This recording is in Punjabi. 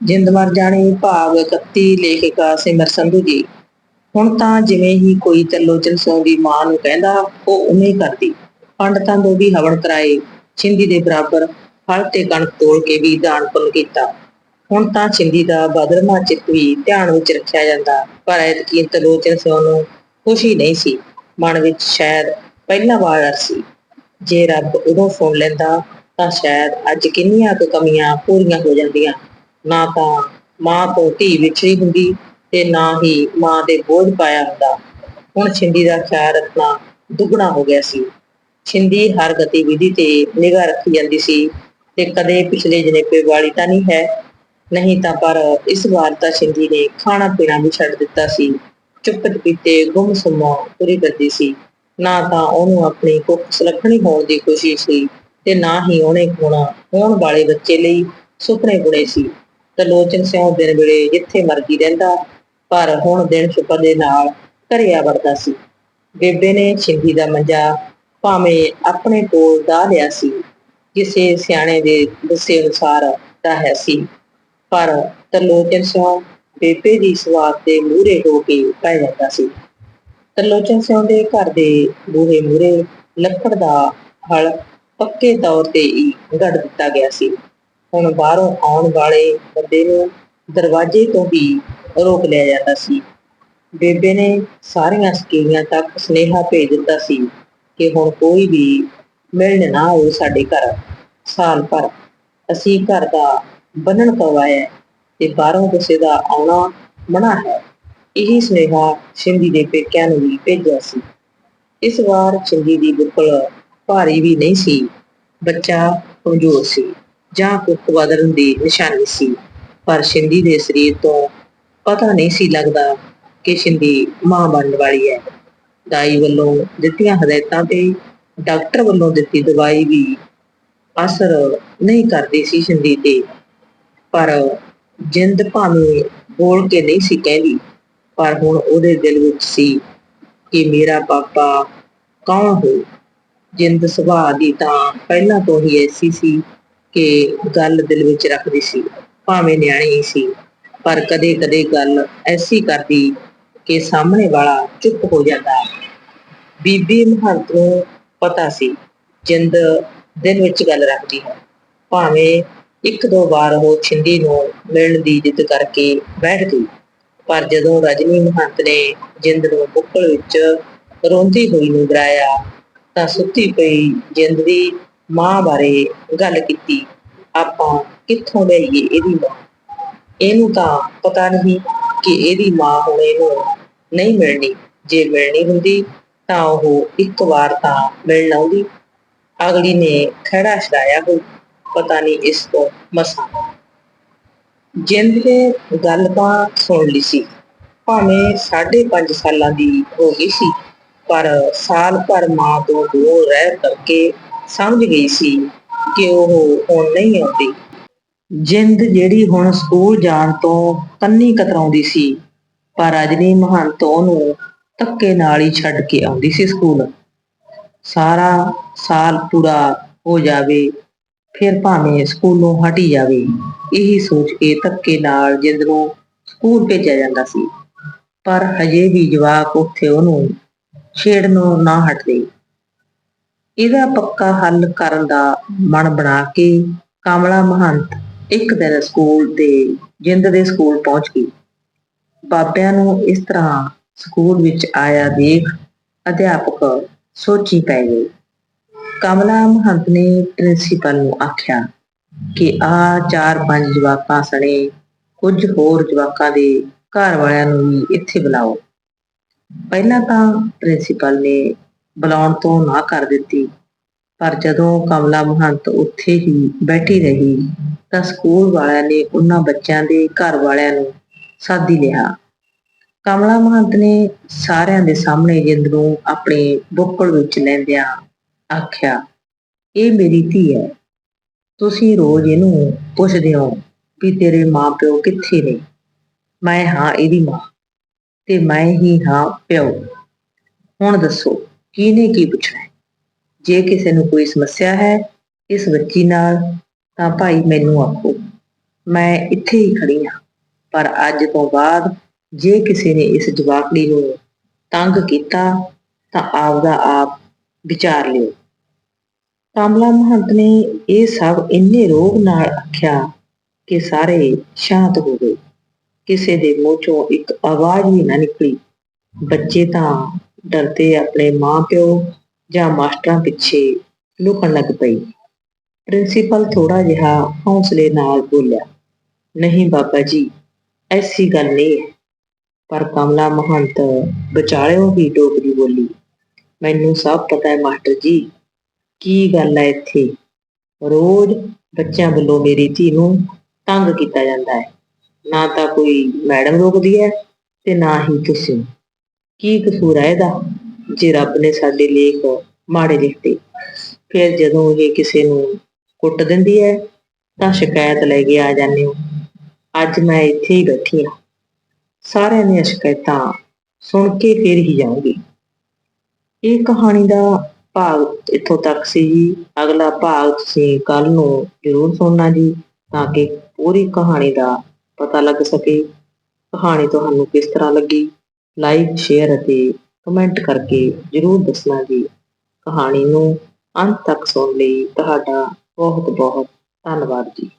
ਜਿੰਦ ਮਰ ਜਾਣੀ ਭਾਗ 31 ਲੇਖਿਕਾ ਸਿਮਰ ਸੰਧੂ ਜੀ। ਹੁਣ ਤਾਂ ਜਿਵੇਂ ਹੀ ਕੋਈ ਤਰਲੋਚਨ ਸਿੰਘ ਦੀ ਮਾਂ ਨੂੰ ਕਹਿੰਦਾ, ਉਹ ਉਵੇਂ ਕਰਦੀ। ਪੰਡਤਾਂ ਤੋਂ ਵੀ ਹਵਨ ਕਰਾਏ, ਛਿੰਦੀ ਦੇ ਬਰਾਬਰ ਹਲ ਤੇ ਕਣਕ ਤੋੜ ਕੇ ਵੀ ਦਾਨ ਪੁੰਨ ਕੀਤਾ। ਹੁਣ ਤਾਂ ਛਿੰਦੀ ਦਾ ਬਦਰਮਾ ਚਿੱਤ ਵੀ ਧਿਆਨ ਵਿੱਚ ਰੱਖਿਆ ਜਾਂਦਾ, ਪਰ ਐਤਕੀ ਤਰਲੋਚਨ ਸਿੰਘ ਨੂੰ ਖੁਸ਼ੀ ਨਹੀਂ ਸੀ। ਮਨ ਵਿੱਚ ਸ਼ਾਇਦ ਪਹਿਲਾ ਵਾਰ ਸੀ। ਜੇ ਰੱਬ ਉਦੋਂ ਸੁਣ ਲੈਂਦਾ, ਤਾਂ ਸ਼ਾਇਦ ਅੱਜ ਕਿੰਨੀਆਂ ਕੁ ਕਮੀਆਂ ਪੂਰੀਆਂ ਹੋ ਜਾਂਦੀਆਂ। ਨਾ ਤਾਂ ਮਾਂ ਤੋਂ ਧੀ ਵਿਛੜੀ ਹੁੰਦੀ ਤੇ ਨਾ ਹੀ ਮਾਂ ਦੇ ਬੋਝ ਪਾਇਆ ਹੁੰਦਾ। ਹੁਣ ਛਿੰਦੀ ਦਾ ਖਿਆਲ ਰੱਖਣਾ ਦੁੱਗਣਾ ਹੋ ਗਿਆ ਸੀ। ਛਿੰਦੀ ਹਰ ਗਤੀਵਿਧੀ ਤੇ ਨਿਗਾਹ ਰੱਖੀ ਜਾਂਦੀ ਸੀ ਤੇ ਕਦੇ ਪਿਛਲੇ ਜਨੇਪੇ ਵਾਲੀ ਤਾਂ ਨਹੀਂ ਹੈ। ਨਹੀਂ ਤਾਂ ਪਰ ਇਸ ਵਾਰ ਤਾਂ ਛਿੰਦੀ ਨੇ ਖਾਣਾ ਪੀਣਾ ਵੀ ਛੱਡ ਦਿੱਤਾ ਸੀ। ਚੁੱਪ ਚਪੀਤੇ ਗੁੰਮਸੁੰਮਾ ਪੂਰੀ ਕਰਦੀ ਸੀ। ਨਾ ਤਾਂ ਉਹਨੂੰ ਆਪਣੀ ਕੁੱਖ ਸੁਲੱਖਣੀ ਹੋਣ ਦੀ ਖੁਸ਼ੀ ਸੀ ਤੇ ਨਾ ਹੀ ਉਹਨੇ ਹੋਣਾ ਹੋਣ ਵਾਲੇ ਬੱਚੇ ਲਈ ਸੁਪਨੇ ਬੁਣੇ ਸੀ। ਤੇ ਲੋਚਨ ਸਿੰਘ ਦਿਨ ਵੇਲੇ ਜਿੱਥੇ ਮਰਜ਼ੀ ਰਹਿੰਦਾ, ਪਰ ਹੁਣ ਦਿਨ ਛੁਪਰ ਦੇ ਨਾਲ ਘਰਿਆ ਵੜਦਾ ਸੀ। ਬੇਬੇ ਨੇ ਛਿੰਦੀ ਦਾ ਮੰਜਾ ਭਾਵੇਂ ਆਪਣੇ ਕੋਲ ਦਾ ਲਿਆ ਸੀ, ਕਿਸੇ ਸਿਆਣੇ ਦੇ ਦੱਸੇ ਅਨੁਸਾਰ ਹੈ ਸੀ। ਪਰ ਤਰਲੋਚਨ ਸਿੰਘ ਬੇਬੇ ਦੀ ਸਵਾਦ ਦੇ ਮੂਹਰੇ ਹੋ ਕੇ ਪੈ ਜਾਂਦਾ ਸੀ। ਤਰਲੋਚਨ ਸਿੰਘ ਦੇ ਘਰ ਦੇ ਬੂਹੇ ਮੂਹਰੇ ਲੱਕੜ ਦਾ ਹਲ ਪੱਕੇ ਤੌਰ ਤੇ ਹੀ ਗੱਡ ਦਿੱਤਾ ਗਿਆ ਸੀ। ਹੁਣ ਬਾਹਰੋਂ ਆਉਣ ਵਾਲੇ ਬੰਦੇ ਨੂੰ ਦਰਵਾਜ਼ੇ ਤੋਂ ਵੀ ਰੋਕ ਲਿਆ ਜਾਂਦਾ ਸੀ। ਬੇਬੇ ਨੇ ਸਾਰੀਆਂ ਸਕੀਆਂ ਤੱਕ ਸੁਨੇਹਾ ਭੇਜ ਦਿੱਤਾ ਸੀ ਕਿ ਹੁਣ ਕੋਈ ਵੀ ਮਿਲਣ ਨਾ ਆਵੇ ਸਾਡੇ ਘਰ। ਸਾਲ ਭਰ ਅਸੀਂ ਘਰ ਦਾ ਬੰਨਣ ਪਵਾਇਆ ਤੇ ਬਾਹਰੋਂ ਕਿਸੇ ਦਾ ਆਉਣਾ ਮਨਾ ਹੈ। ਇਹੀ ਸੁਨੇਹਾ ਸਿੰਧੀ ਦੇ ਪੇਕਿਆਂ ਨੂੰ ਵੀ ਭੇਜਿਆ ਸੀ। ਇਸ ਵਾਰ ਸਿੰਧੀ ਦੀ ਬਿਲਕੁਲ ਭਾਰੀ ਵੀ ਨਹੀਂ ਸੀ। ਬੱਚਾ ਕਮਜ਼ੋਰ ਸੀ। ਜਾਂ ਕੁੱਖ ਵਧਣ ਦੀ ਨਿਸ਼ਾਨੀ ਸੀ ਪਰ ਸ਼ਿੰਦੀ ਦੇ ਸਰੀਰ ਤੋਂ ਪਤਾ ਨਹੀਂ ਸੀ ਲੱਗਦਾ ਕਿ ਸ਼ਿੰਦੀ ਮਾਂ ਬਣਨ ਵਾਲੀ ਹੈ। ਦਾਈ ਵੱਲੋਂ ਦਿੱਤੀਆਂ ਹਦਾਇਤਾਂ ਤੇ ਡਾਕਟਰ ਵੱਲੋਂ ਦਿੱਤੀ ਦਵਾਈ ਵੀ ਅਸਰ ਨਹੀਂ ਕਰਦੀ ਸੀ ਸ਼ਿੰਦੀ ਤੇ। ਪਰ ਜਿੰਦ ਭਾਵੇਂ ਬੋਲ ਕੇ ਨਹੀਂ ਸੀ ਕਹਿੰਦੀ, ਪਰ ਹੁਣ ਉਹਦੇ ਦਿਲ ਵਿੱਚ ਸੀ ਕਿ ਮੇਰਾ ਪਾਪਾ ਕੌਣ ਹੋ ਜਿੰਦ ਸੁਭਾਅ ਦੀ ਤਾਂ ਪਹਿਲਾਂ ਤੋਂ ਹੀ ਐਸੀ ਸੀ ਕਿ ਗੱਲ ਦਿਲ ਵਿੱਚ ਰੱਖਦੀ ਸੀ, ਭਾਵੇਂ ਨਿਆਣੀ ਸੀ। ਪਰ ਕਦੇ-ਕਦੇ ਗੱਲ ਐਸੀ ਕਰਦੀ ਕਿ ਸਾਹਮਣੇ ਵਾਲਾ ਚੁੱਪ ਹੋ ਜਾਂਦਾ। ਬੀਬੀ ਮਹੰਤ ਨੂੰ ਪਤਾ ਸੀ, ਜਿੰਦ ਦਿਨ ਵਿੱਚ ਗੱਲ ਰੱਖਦੀ ਹੈ। ਭਾਵੇਂ ਇੱਕ ਦੋ ਵਾਰ ਉਹ ਛਿੰਦੀ ਨੂੰ ਮਿਲਣ ਦੀ ਜਿੱਦ ਕਰਕੇ ਬੈਠ ਗਈ ਪਰ ਜਦੋਂ ਰਜਨੀ ਮਹੰਤ ਨੇ ਜਿੰਦ ਨੂੰ ਬੁੱਕਲ ਵਿੱਚ ਰੋਂਦੀ ਹੋਈ ਨੂੰ ਡਰਾਇਆ, ਤਾਂ ਸੁੱਤੀ ਪਈ ਜਿੰਦ ਦੀ ਮਾਂ ਬਾਰੇ ਗੱਲ ਕੀਤੀ। ਆਪਾਂ ਕਿੱਥੋਂ ਲਈਏ ਇਹਦੀ ਮਾਂ? ਇਹਨੂੰ ਤਾਂ ਪਤਾ ਨਹੀਂ ਕਿ ਇਹਦੀ ਮਾਂ ਹੁਣ ਇਹਨੂੰ ਨਹੀਂ ਮਿਲਣੀ। ਜੇ ਮਿਲਣੀ ਹੁੰਦੀ ਤਾਂ ਉਹ ਇੱਕ ਵਾਰ ਤਾਂ ਮਿਲਣ ਆਉਂਦੀ। ਅਗਲੀ ਨੇ ਖੜਾ ਛਡਾਇਆ ਹੋ ਪਤਾ ਨਹੀਂ ਇਸ ਤੋਂ ਮਸਾਂ। ਜਿੰਦ ਨੇ ਗੱਲ ਤਾਂ ਸੁਣ ਲਈ ਸੀ। ਭਾਵੇਂ 5.5 ਸਾਲਾਂ ਦੀ ਹੋ ਗਈ ਸੀ, ਪਰ ਸਾਲ ਭਰ ਮਾਂ ਤੋਂ ਦੂਰ ਰਹਿ ਕਰਕੇ ਸਮਝ ਗਈ ਸੀ ਕਿ ਉਹ ਹੁਣ ਨਹੀਂ ਆਉਂਦੀ। ਜਿੰਦ ਜਿਹੜੀ ਹੁਣ ਸਕੂਲ ਜਾਣ ਤੋਂ ਕੰਨੀ ਕਤਰਾਉਂਦੀ ਸੀ, ਪਰ ਅਜਨੀ ਮਹੰਤ ਉਹਨੂੰ ਧੱਕੇ ਨਾਲ ਹੀ ਛੱਡ ਕੇ ਆਉਂਦੀ ਸੀ ਸਕੂਲ। ਸਾਰਾ ਸਾਲ ਪੂਰਾ ਹੋ ਜਾਵੇ, ਫਿਰ ਭਾਵੇਂ ਸਕੂਲੋਂ ਹਟੀ ਜਾਵੇ, ਇਹੀ ਸੋਚ ਕੇ ਧੱਕੇ ਨਾਲ ਜਿੰਦ ਨੂੰ ਸਕੂਲ ਭੇਜਿਆ ਜਾਂਦਾ ਸੀ। ਪਰ ਹਜੇ ਵੀ ਜਵਾਕ ਉੱਥੇ ਉਹਨੂੰ ਛੇੜ ਨੂੰ ਨਾ ਹਟਦੇ। ਇਹਦਾ ਪੱਕਾ ਹੱਲ ਕਰਨ ਦਾ ਮਨ ਬਣਾ ਕੇ ਕਮਲਾ ਮਹੰਤ ਇੱਕ ਦਿਨ ਸਕੂਲ ਤੇ ਜਿੰਦ ਦੇ ਸਕੂਲ ਪਹੁੰਚ ਗਈ। ਬਾਬਿਆਂ ਨੂੰ ਇਸ ਤਰ੍ਹਾਂ ਸਕੂਲ ਵਿੱਚ ਆਇਆ ਦੇਖ ਅਧਿਆਪਕ ਸੋਚੀ ਪੈ ਗਏ। ਕਮਲਾ ਮਹੰਤ ਨੇ ਪ੍ਰਿੰਸੀਪਲ ਨੂੰ ਆਖਿਆ ਕਿ ਆ ਚਾਰ ਪੰਜ ਜਵਾਕਾਂ ਸਣੇ ਕੁਝ ਹੋਰ ਜਵਾਕਾਂ ਦੇ ਘਰ ਵਾਲਿਆਂ ਨੂੰ ਵੀ ਇੱਥੇ ਬੁਲਾਓ। ਪਹਿਲਾਂ ਤਾਂ ਪ੍ਰਿੰਸੀਪਲ ਨੇ ਬੁਲਾਉਣ ਤੋਂ ਨਾ ਕਰ ਦਿੱਤੀ। ਪਰ ਜਦੋਂ ਕਮਲਾ ਮਹੰਤ ਉੱਥੇ ਹੀ ਬੈਠੀ ਰਹੀ, ਤਾਂ ਸਕੂਲ ਵਾਲਿਆਂ ਨੇ ਉਹਨਾਂ ਬੱਚਿਆਂ ਦੇ ਘਰ ਵਾਲਿਆਂ ਨੂੰ ਸਾਦੀ ਲਿਆ। ਕਮਲਾ ਮਹੰਤ ਨੇ ਸਾਰਿਆਂ ਦੇ ਸਾਹਮਣੇ ਜਿੰਦ ਨੂੰ ਆਪਣੇ ਬੁੱਕਲ ਵਿੱਚ ਲੈਂਦਿਆਂ ਆਖਿਆ, ਇਹ ਮੇਰੀ ਧੀ ਹੈ। ਤੁਸੀਂ ਰੋਜ਼ ਇਹਨੂੰ ਪੁੱਛਦੇ ਹੋ ਵੀ ਤੇਰੇ ਮਾਪਿਓ ਕਿੱਥੇ ਨੇ? ਮੈਂ ਹਾਂ, ਇਹਦੀ ਮਾਂ। ਤੇ ਮੈਂ ਹੀ ਹਾਂ ਪਿਓ। ਹੁਣ ਦੱਸੋ ਕਿਹਨੇ ਕੀ ਪੁੱਛਣਾ ਹੈ? ਜੇ ਕਿਸੇ ਨੂੰ ਕੋਈ ਸਮੱਸਿਆ ਹੈ ਇਸ ਬੱਚੀ ਨਾਲ, ਤਾਂ ਭਾਈ ਮੈਨੂੰ ਆਖੋ, ਮੈਂ ਇੱਥੇ ਹੀ ਖੜੀ ਹਾਂ। ਪਰ ਅੱਜ ਤੋਂ ਬਾਅਦ ਜੇ ਕਿਸੇ ਨੇ ਇਸ ਜਵਾਕੜੀ ਨੂੰ ਤੰਗ ਕੀਤਾ, ਤਾਂ ਆਪਦਾ ਆਪ ਵਿਚਾਰ ਲਿਓ। ਕਮਲਾ ਮਹੰਤ ਨੇ ਇਹ ਸਭ ਇੰਨੇ ਰੋਗ ਨਾਲ ਆਖਿਆ ਕਿ ਸਾਰੇ ਸ਼ਾਂਤ ਹੋ ਗਏ। ਕਿਸੇ ਦੇ ਮੂੰਹ ਚੋਂ ਇੱਕ ਆਵਾਜ਼ ਵੀ ਨਾ ਨਿਕਲੀ। ਬੱਚੇ ਤਾਂ ਡਰਦੇ ਆਪਣੇ ਮਾਂ-ਪਿਓ ਜਾਂ ਮਾਸਟਰਾਂ ਪਿੱਛੇ ਲੁਕਣ ਲੱਗ ਪਈ। ਪ੍ਰਿੰਸੀਪਲ ਥੋੜਾ ਜਿਹਾ ਹੌਸਲੇ ਨਾਲ ਬੋਲਿਆ, ਨਹੀਂ ਬਾਬਾ ਜੀ, ਐਸੀ ਗੱਲ ਨਹੀਂ ਪਰ ਕਮਲਾ ਮਹੰਤ ਵਿਚਾਲਿਓ ਹੀ ਡੋਗਰੀ ਬੋਲੀ, ਮੈਨੂੰ ਸਭ ਪਤਾ ਹੈ ਮਾਸਟਰ ਜੀ, ਕੀ ਗੱਲ ਹੈ ਇੱਥੇ? ਰੋਜ਼ ਬੱਚਿਆਂ ਵੱਲੋਂ ਮੇਰੀ ਧੀ ਨੂੰ ਤੰਗ ਕੀਤਾ ਜਾਂਦਾ ਹੈ। ਨਾ ਤਾਂ ਕੋਈ ਮੈਡਮ ਰੋਕਦੀ ਹੈ ਤੇ ਨਾ ਹੀ ਤੁਸੀਂ ਕੀ ਕਸੂਰ ਹੈ ਇਹਦਾ? ਜੇ ਰੱਬ ਨੇ ਸਾਡੇ ਲੇਖ ਮਾੜੇ ਲਿਖਤੇ, ਫਿਰ ਜਦੋਂ ਇਹ ਕਿਸੇ ਨੂੰ ਕੁੱਟ ਦਿੰਦੀ ਹੈ, ਤਾਂ ਸ਼ਿਕਾਇਤ ਲੈ ਕੇ ਆ ਜਾਂਦੇ ਹੋ। ਅੱਜ ਮੈਂ ਇੱਥੇ ਹੀ ਬੈਠੀ ਹਾਂ। ਸਾਰਿਆਂ ਦੀਆਂ ਸ਼ਿਕਾਇਤਾਂ ਸੁਣ ਕੇ ਫਿਰ ਹੀ ਜਾਊਂਗੀ। ਇਹ ਕਹਾਣੀ ਦਾ ਭਾਗ ਇੱਥੋਂ ਤੱਕ ਸੀ ਜੀ। ਅਗਲਾ ਭਾਗ ਤੁਸੀਂ ਕੱਲ ਨੂੰ ਜ਼ਰੂਰ ਸੁਣਨਾ ਜੀ, ਤਾਂ ਕਿ ਪੂਰੀ ਕਹਾਣੀ ਦਾ ਪਤਾ ਲੱਗ ਸਕੇ। ਕਹਾਣੀ ਤੁਹਾਨੂੰ ਕਿਸ ਤਰ੍ਹਾਂ ਲੱਗੀ? ਲਾਈਕ ਸ਼ੇਅਰ ਅਤੇ ਕਮੈਂਟ ਕਰਕੇ ਜ਼ਰੂਰ ਦੱਸਣਾ ਜੀ। ਕਹਾਣੀ ਨੂੰ ਅੰਤ ਤੱਕ ਸੁਣਨ ਲਈ ਤੁਹਾਡਾ ਬਹੁਤ ਬਹੁਤ ਧੰਨਵਾਦ ਜੀ।